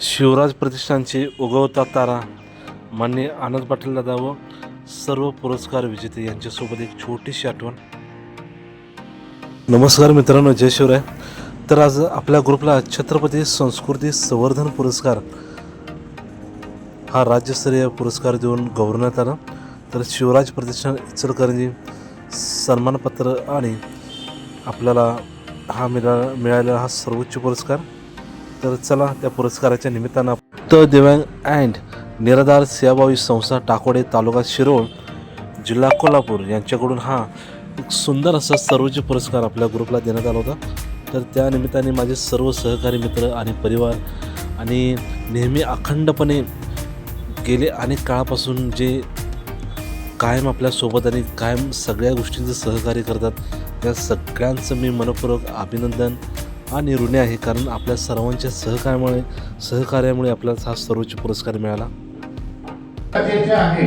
शिवराज प्रतिष्ठानचे उगवता तारा मान्य आनंद पाटील दादा व सर्व पुरस्कार विजेते यांच्यासोबत एक छोटीशी आठवण. नमस्कार मित्रांनो जय शिवराय. तर आज आपल्या ग्रुपला छत्रपती संस्कृती संवर्धन पुरस्कार हा राज्यस्तरीय पुरस्कार देऊन गौरवण्यात आला. तर शिवराज प्रतिष्ठान इचलकरंजी सन्मानपत्र आणि आपल्याला हा मिळा मिळालेला हा सर्वोच्च पुरस्कार. तर चला त्या पुरस्काराच्या निमित्तानं तर दिव्यांग अँड निराधार सेवाभावी संस्था टाकोडे तालुका शिरोळ जिल्हा कोल्हापूर यांच्याकडून हा एक सुंदर असा सर्वोच्च पुरस्कार आपल्या ग्रुपला देण्यात आला होता. तर त्या निमित्ताने माझे सर्व सहकारी मित्र आणि परिवार आणि नेहमी अखंडपणे गेले अनेक काळापासून जे कायम आपल्यासोबत आणि कायम सगळ्या गोष्टींचं सहकार्य करतात त्या सगळ्यांचं मी मनपूर्वक अभिनंदन आणि ऋणे आहे कारण आपल्या सर्वांच्या सहकार्यामुळे सहकार्यामुळे आपल्याला हा सर्वोच्च पुरस्कार मिळाला. आहे.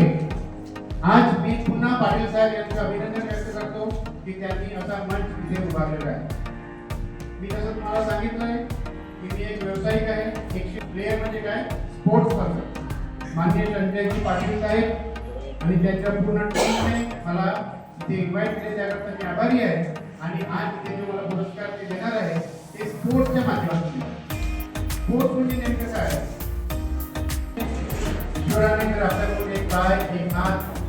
आज मी पुन्हा पाटील साहेब यांचं अभिनंदन व्यक्त करतो की त्यांनी असा मंच इथे उभारलेला आहे. मी जसं तुम्हाला सांगितलंय की मी एक व्यावसायिक आहे एक प्लेअर म्हणजे काय? स्पोर्ट्स पर्सन माननीय संजयजी पाटील साहेब आणि त्यांच्या पूर्ण टीमने मला इथे इन्व्हाइट केले. त्याकरता मी आभारी आहे. आणि आज इथे जे मला पुरस्कार ते देणार आहे ते स्पोर्ट्सच्या माध्यमातून स्पोर्ट्स म्हणजे नेमकं काय ईश्वराने जर आपल्याकडून एक पाय एक हात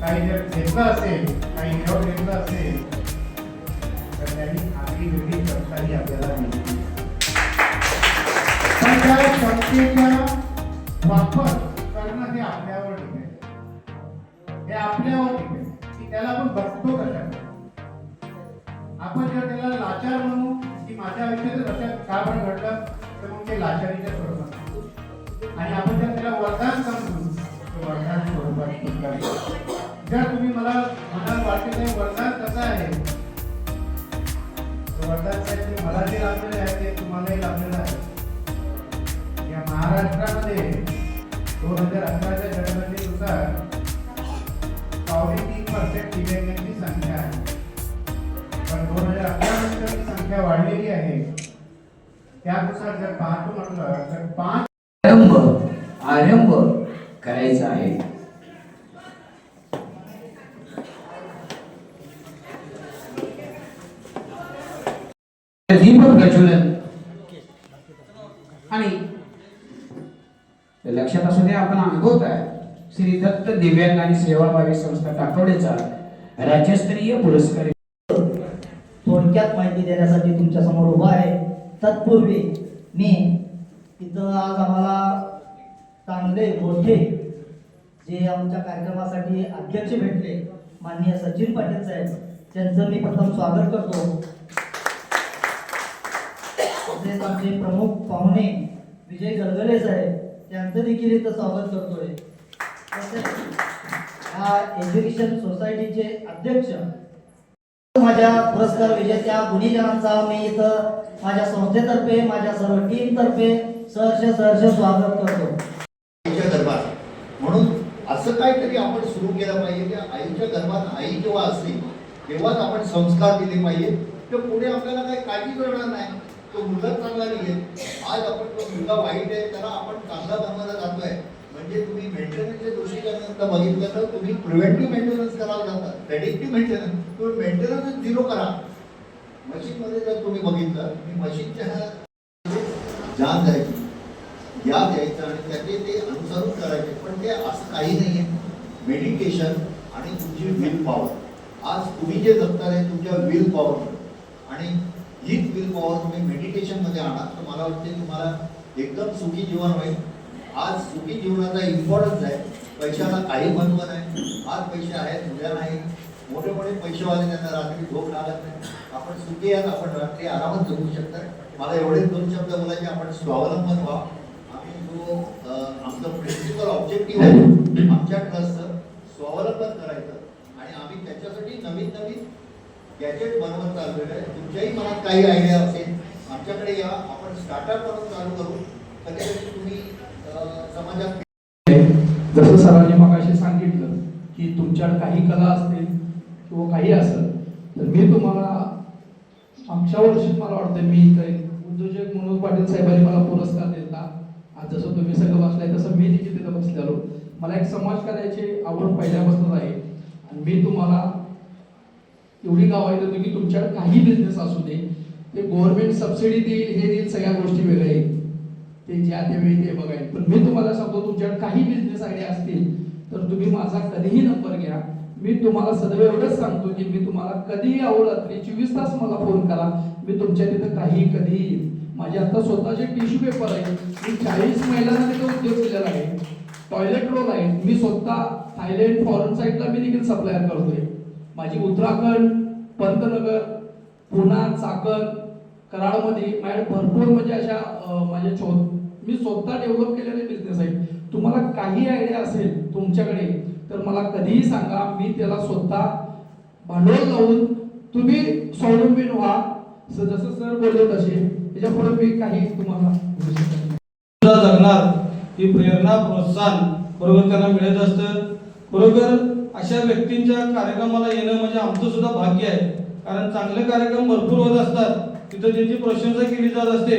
काही जर घेतलं असेल काही निरोप घेतलं असेल तर त्यांनी आगळी वेगळी संस्थाही आपल्याला दिली पण त्या संस्थेचा वापर करणं हे आपल्यावर डिपेंड हे आपल्यावर डिपेंड की त्याला आपण बघतो कशा आपण जर त्याला लाचार म्हणू माझ्या आयुष्यात अशा का पण घडलं तर मग ते लाचारीच्या स्वरूपात आणि आपण जर त्याला वरदान समजून वरदान स्वरूपात जर तुम्ही मला मनात वाटते नाही वरदान कसं आहे? वरदान साहेब ते मला जे लाभलेलं आहे ते तुम्हालाही लाभलेलं आहे. या महाराष्ट्रामध्ये दोन हजार अकराच्या जनगणनेनुसार पावणे तीन पर्सेंट दिव्यांगांची संख्या त्यानुसार जर पाहतो म्हटलं तर पाच आरंभ आरंभ करायचा आहे. दीपक प्रज्वलन आणि लक्षात असू द्या आपण अनुभवत आहे. श्री दत्त दिव्यांग आणि सेवाभावी संस्था टाकवडेचा राज्यस्तरीय पुरस्कार. थोडक्यात माहिती देण्यासाठी तुमच्यासमोर उभा आहे. तत्पूर्वी मी इथं आज आम्हाला चांगले मोठे जे आमच्या कार्यक्रमासाठी अध्यक्ष भेटले माननीय सचिन पाटील साहेब त्यांचं मी प्रथम स्वागत करतो. तसेच आमचे प्रमुख पाहुणे विजय गडगले साहेब त्यांचं देखील इथं स्वागत करतोय. तसेच ह्या एज्युकेशन सोसायटीचे अध्यक्ष माझ्या पुरस्कार विजेत्या गुणीजनांचा मी इथं माझ्या संस्थेतर्फे माझ्या सर्व टीमतर्फे सहर्ष सहर्ष स्वागत करतो. आईच्या म्हणून असं काहीतरी आपण सुरू केलं पाहिजे की आईच्या गर्भात आई जेव्हा असते तेव्हाच आपण संस्कार दिले पाहिजे. तर पुढे आपल्याला काही काळजी करणार नाही. तो मुलगा चांगला नाही आज आपण तो मुलगा वाईट आहे त्याला आपण चांगला बनवायला जातोय. म्हणजे तुम्ही मेंटेनन्सच्या दृष्टीकोनातनं बघितलं तर तुम्ही प्रिव्हेंटिव्ह मेंटेनन्स करायला जाता प्रेडिक्टिव्ह मेंटेनन्स तुम्ही मेंटेनन्स झिरो करा. मशीनमध्ये जर तुम्ही बघितलं तुम्ही मशीनच्या जान द्यायची या द्यायचं आणि त्याचे ते अनुसरण करायचे पण ते असं काही नाही आहे मेडिटेशन आणि तुमची विल पॉवर आज तुम्ही जे जगता आहे तुमच्या विल पॉवर आणि हीच विल पॉवर तुम्ही मेडिटेशनमध्ये आणा तर मला वाटते तुम्हाला एकदम सुखी जीवन होईल. आज सुखी जीवनाचा इम्पॉर्टन्स आहे. पैशाला काही महत्त्व नाही आज पैसे आहेत उद्या नाही. मोठे मोठे पैसेवाले त्यांना रात्री झोप लागत नाही. आपण सुखी आहात आपण रात्री आरामात जगू शकता. मला एवढे दोन शब्द बोलायचे आपण स्वावलंबन व्हा. आम्ही जो आमचं प्रिन्सिपल ऑब्जेक्टिव्ह आहे आमच्या ट्रस्टचं स्वावलंबन करायचं. आणि आम्ही त्याच्यासाठी नवीन नवीन गॅजेट बनवत चाललेलं आहे तुमच्याही मनात काही आयडिया असेल आमच्याकडे या. आपण स्टार्टअप करून चालू करू. कधी तुम्ही समाजात जसं सरांनी मगाशी सांगितलं की तुमच्यात काही कला असतील किंवा काही असेल तर मी तुम्हाला मागच्या वर्षी मला वाटतं मी इथं उद्योजक मनोज पाटील साहेबांनी मला पुरस्कार दिला. जसं तुम्ही सगळं बसलाय तसं मी देखील तिथं बसलेलो. मला एक समाजकार्याची आवड पहिल्यापासून आहे. आणि मी तुम्हाला एवढी गावायला देतो की तुमच्याकडे काही बिझनेस असू दे. ते गव्हर्नमेंट सबसिडी देईल हे देईल सगळ्या गोष्टी वेगळ्या आहेत. ते ज्या त्यावेळी ते बघायला पण मी तुम्हाला सांगतो तुमच्याकडे काही बिझनेस आयडिया असतील तर तुम्ही माझा कधीही नंबर घ्या. मी तुम्हाला सदैव एवढंच सांगतो की मी तुम्हाला कधीही आवडत रात्री चोवीस तास मला फोन करा. मी तुमच्या तिथं काही कधीही माझे आता स्वतःचे टिश्यू पेपर आहे. मी चाळीस महिलांना तिथं उद्योग केलेला आहे. टॉयलेट रोल आहे मी स्वतः थायलंड फॉरेन साईडला मी देखील सप्लायर करतोय. माझी उत्तराखंड पंतनगर पुणा चाकण कराडमध्ये माझ्या भरपूर म्हणजे अशा अं, माझ्या मी स्वतः डेव्हलप केलेले बिझनेस आहे तुम्हाला काही आयडिया असेल तुमच्याकडे तर मला कधीही सांगा. मी त्याला स्वतः भांडवल लावून तुम्ही स्वावलंबीन व्हा. स- जसं सर बोलले तसे. त्याच्यापुढे मी काही तुम्हाला जगणार ही प्रेरणा प्रोत्साहन बरोबर त्यांना मिळत असतं. बरोबर अशा व्यक्तींच्या कार्यक्रमाला येणं म्हणजे आमचं सुद्धा भाग्य आहे. कारण चांगले कार्यक्रम भरपूर होत असतात. तिथं त्यांची प्रशंसा केली जात असते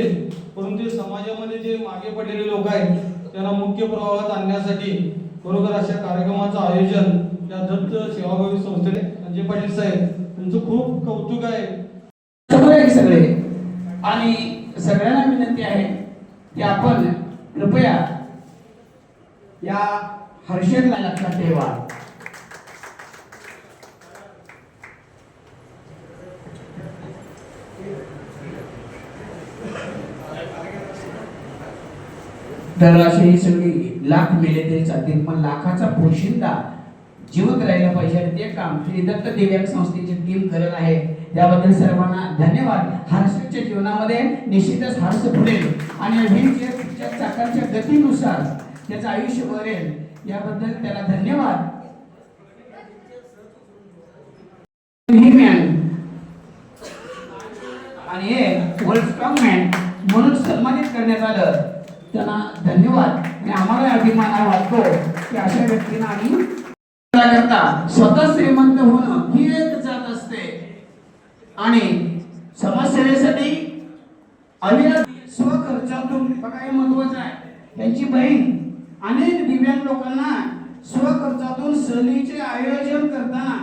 परंतु समाजामध्ये जे मागे पडलेले लोक आहेत त्यांना मुख्य प्रवाहात आणण्यासाठी बरोबर अशा कार्यक्रमाचं आयोजन या दत्त सेवाभावी संस्थेने संजय पाटील साहेब त्यांचं खूप कौतुक आहे. आहे सगळे? आणि सगळ्यांना विनंती आहे की आपण कृपया या हर्षदला लक्षात ठेवा. तर असे हे सगळी लाख मेले तरी चालतील. पण लाखाचा पोशिंदा जिवंत राहिला पाहिजे आणि ते काम श्री दत्त दिव्यांग संस्थेची टीम करत आहे. त्याबद्दल सर्वांना धन्यवाद. हर्षच्या जीवनामध्ये निश्चितच हर्ष फुलेल आणि हे चाकांच्या गतीनुसार त्याचं आयुष्य भरेल. याबद्दल त्याला धन्यवाद. आणि हे वर्ल्ड स्ट्रॉंग मॅन म्हणून सन्मानित करण्यात आलं. त्यांना धन्यवाद. आणि आम्हाला अभिमान वाटतो की अशा व्यक्तींना आम्ही करता स्वतः श्रीमंत होणं ही एक जात असते. आणि समाजसेवेसाठी अविरत स्वखर्चातून बघा हे महत्वाचं आहे. त्यांची बहीण अनेक दिव्यांग लोकांना स्वखर्चातून सहलीचे आयोजन करताना